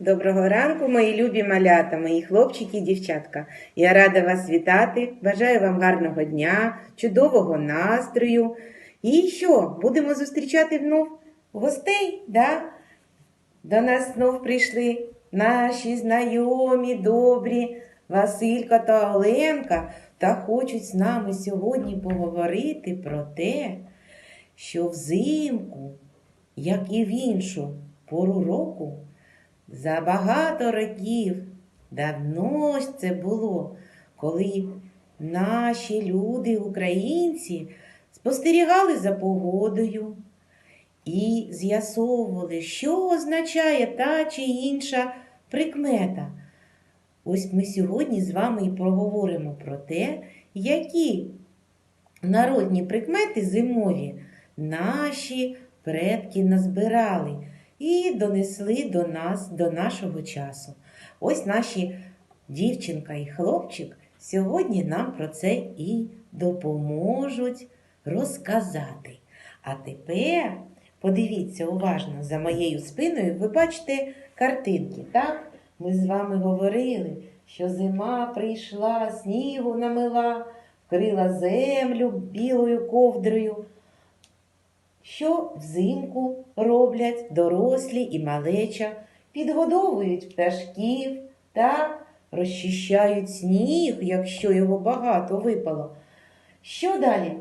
Доброго ранку, мої любі малята, мої хлопчики і дівчатка. Я рада вас вітати. Бажаю вам гарного дня, чудового настрою. І що, будемо зустрічати знов гостей? Да? До нас знов прийшли наші знайомі, добрі Василька та Оленка та хочуть з нами сьогодні поговорити про те, що взимку, як і в іншу пору року, за багато років давно ж це було, коли наші люди, українці, спостерігали за погодою і з'ясовували, що означає та чи інша прикмета. Ось ми сьогодні з вами і проговоримо про те, які народні прикмети зимові наші предки назбирали і донесли до нас, до нашого часу. Ось наші дівчинка і хлопчик сьогодні нам про це і допоможуть розказати. А тепер подивіться уважно за моєю спиною, ви бачите картинки, так? Ми з вами говорили, що зима прийшла, снігу намила, вкрила землю білою ковдрою. Що взимку роблять дорослі і малеча, підгодовують пташків, так, розчищають сніг, якщо його багато випало. Що далі?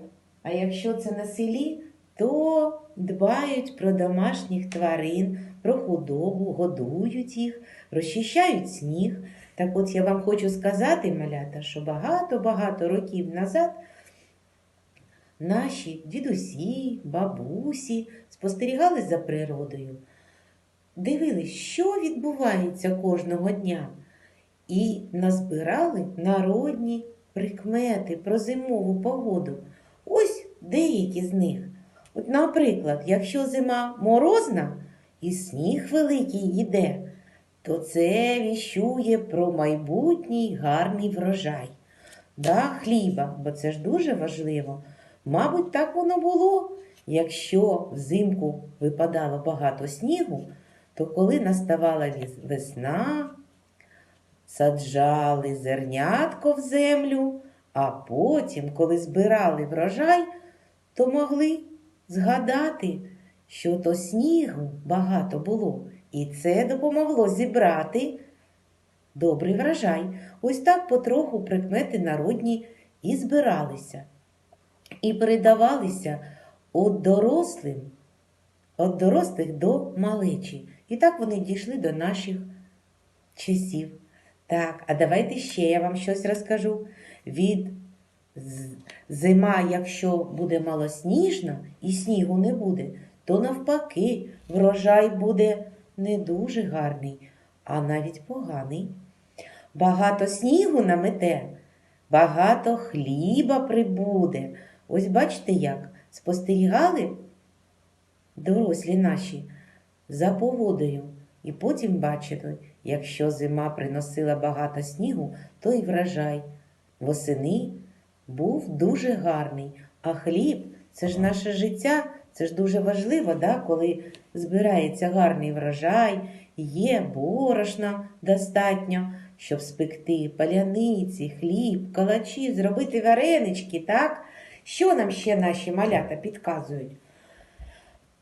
А якщо це на селі, то дбають про домашніх тварин, про худобу, годують їх, розчищають сніг. Так от я вам хочу сказати, малята, що багато-багато років назад наші дідусі, бабусі спостерігали за природою, дивились, що відбувається кожного дня, і назбирали народні прикмети про зимову погоду. Ось деякі з них. От, наприклад, якщо зима морозна і сніг великий йде, то це віщує про майбутній гарний врожай. Да, хліба, бо це ж дуже важливо. Мабуть, так воно було. Якщо взимку випадало багато снігу, то коли наставала весна, саджали зернятко в землю, а потім, коли збирали врожай, то могли згадати, що то снігу багато було, і це допомогло зібрати добрий врожай. Ось так потроху прикмети народні і збиралися і передавалися від дорослим, від дорослих до малечі. І так вони дійшли до наших часів. Так, а давайте ще я вам щось розкажу. Від зима, якщо буде малосніжна і снігу не буде, то навпаки врожай буде не дуже гарний, а навіть поганий. Багато снігу намете, багато хліба прибуде. Ось бачите як спостерігали дорослі наші за погодою. І потім бачили, якщо зима приносила багато снігу, то й врожай восени був дуже гарний. А хліб це ж наше життя, це ж дуже важливо, да, коли збирається гарний врожай, є борошна достатньо, щоб спекти паляниці, хліб, калачі, зробити варенички, так? Що нам ще наші малята підказують?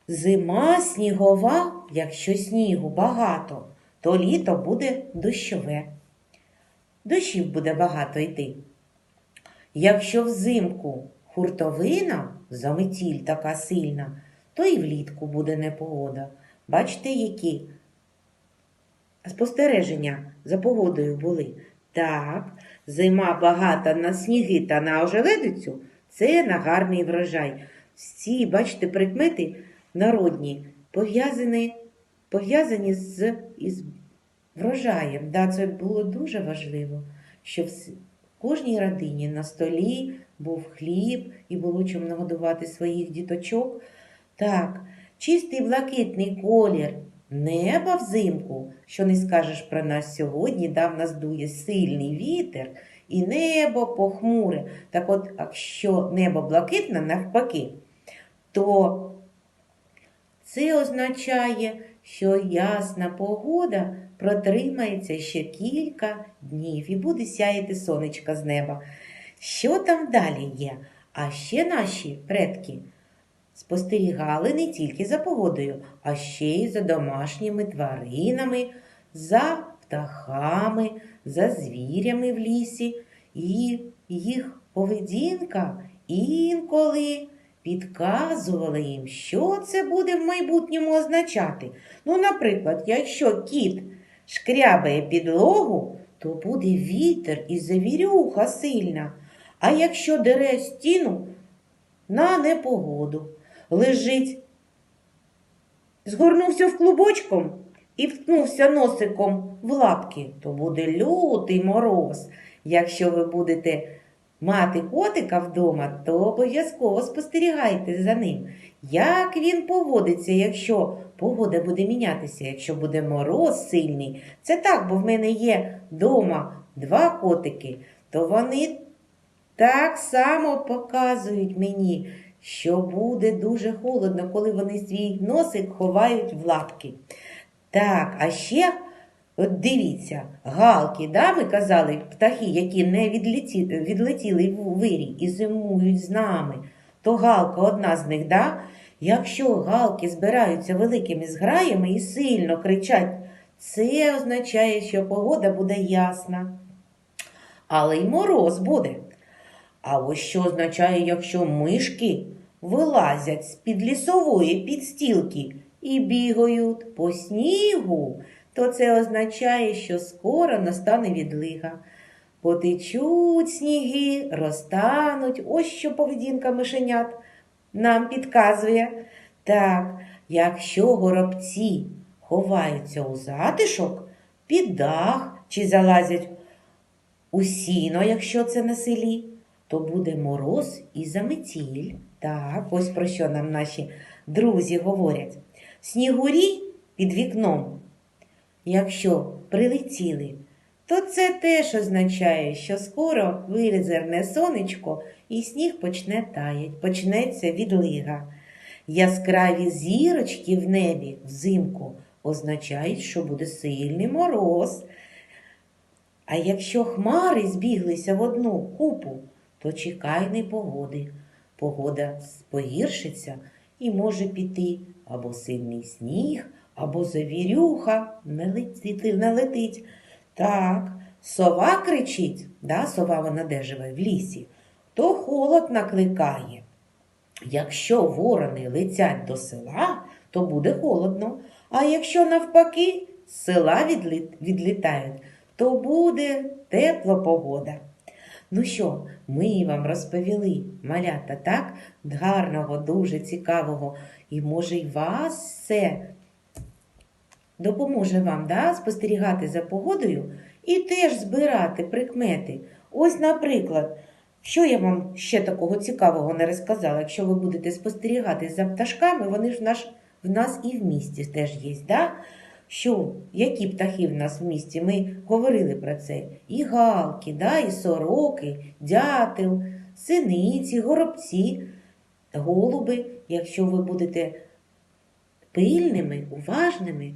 Зима снігова, якщо снігу багато, то літо буде дощове. Дощів буде багато йти. Якщо взимку хуртовина, заметіль така сильна, то і влітку буде непогода. Бачите, які спостереження за погодою були. Так, зима багата на сніги та на ожеледицю це на гарний врожай. Всі, бачите, прикмети народні пов'язані, пов'язані з із врожаєм. Да, це було дуже важливо, щоб в кожній родині на столі був хліб і було чим нагодувати своїх діточок. Так, чистий блакитний колір неба взимку, що не скажеш про нас сьогодні, да, в нас дує сильний вітер, і небо похмуре. Так от, якщо небо блакитне, навпаки, то це означає, що ясна погода протримається ще кілька днів і буде сяяти сонечко з неба. Що там далі є? А ще наші предки спостерігали не тільки за погодою, а ще й за домашніми тваринами, за птахами, за звірями в лісі, і їх поведінка інколи підказувала їм, що це буде в майбутньому означати. Ну, наприклад, якщо кіт шкрябає підлогу, то буде вітер і завірюха сильна. А якщо дере стіну на непогоду, лежить, згорнувся в клубочком і вткнувся носиком в лапки, то буде лютий мороз. Якщо ви будете мати котика вдома, то обов'язково спостерігайте за ним, як він поводиться, якщо погода буде мінятися, якщо буде мороз сильний. Це так, бо в мене є вдома два котики, то вони так само показують мені, що буде дуже холодно, коли вони свій носик ховають в лапки. Так, а ще, от дивіться, галки, да, ми казали, птахи, які не відлеті, відлетіли в вирій і зимують з нами, то галка одна з них, да? Якщо галки збираються великими зграями і сильно кричать, це означає, що погода буде ясна. Але й мороз буде. А ось що означає, якщо мишки вилазять з-під лісової підстілки і бігають по снігу, то це означає, що скоро настане відлига. Потечуть сніги, розтануть, ось що поведінка мишенят нам підказує. Так, якщо горобці ховаються у затишок, під дах чи залазять у сіно, якщо це на селі, то буде мороз і заметіль. Так, ось про що нам наші друзі говорять. Снігурі під вікном, якщо прилетіли, то це теж означає, що скоро вилізерне сонечко і сніг почне таять, почнеться відлига. Яскраві зірочки в небі взимку означають, що буде сильний мороз. А якщо хмари збіглися в одну купу, то чекай непогоди. Погода погіршиться і може піти або сильний сніг, або завірюха налетить. Так, сова кричить, да, сова вона де живе в лісі, то холод накликає. Якщо ворони летять до села, то буде холодно. А якщо навпаки з села відлітають, то буде тепла погода. Ну що, ми вам розповіли малята так гарного, дуже цікавого, і може й вас це допоможе вам да, спостерігати за погодою і теж збирати прикмети. Ось, наприклад, що я вам ще такого цікавого не розказала, якщо ви будете спостерігати за пташками, вони ж в, наш, в нас і в місті теж є. Да? Що, які птахи в нас в місті? Ми говорили про це. І галки, да, і сороки, дятел, синиці, горобці, голуби. Якщо ви будете пильними, уважними,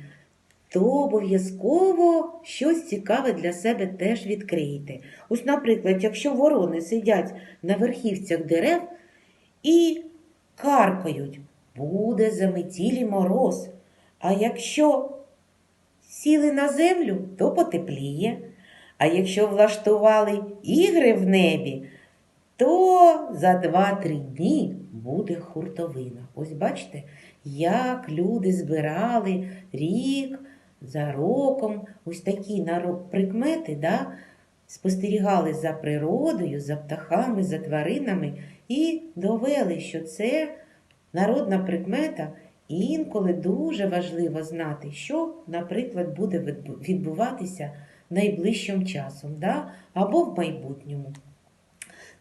то обов'язково щось цікаве для себе теж відкриєте. Ось, наприклад, якщо ворони сидять на верхівцях дерев і каркають, буде заметілі мороз. А якщо сіли на землю, то потепліє. А якщо влаштували ігри в небі, то за 2-3 дні буде хуртовина. Ось бачите, як люди збирали рік за роком ось такі прикмети, да? спостерігали за природою, за птахами, за тваринами і довели, що це народна прикмета, і інколи дуже важливо знати, що, наприклад, буде відбуватися найближчим часом, да? або в майбутньому.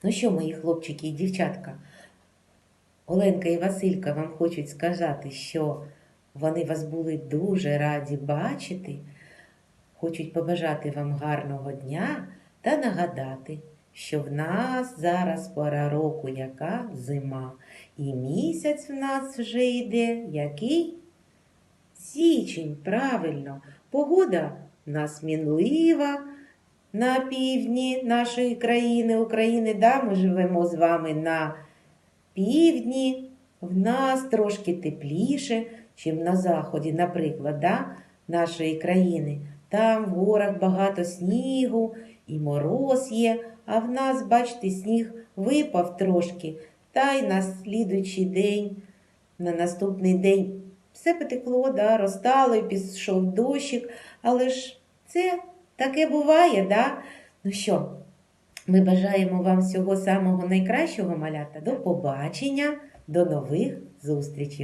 Ну що, мої хлопчики і дівчатка, Оленка і Василька вам хочуть сказати, що вони вас були дуже раді бачити, хочуть побажати вам гарного дня та нагадати, що в нас зараз пора року яка зима, і місяць в нас вже йде який Січень, правильно. Погода нас мінлива на півдні нашої країни, України. Да? Ми живемо з вами на півдні. В нас трошки тепліше, чим на заході, наприклад, да? нашої країни. Там в горах багато снігу і мороз є, а в нас, бачите, сніг випав трошки, та й на слідуючий день, на наступний день все потекло, да, розтало і пішов дощик, але ж це таке буває, да? Ну що, ми бажаємо вам всього самого найкращого малята. До побачення, до нових зустрічей!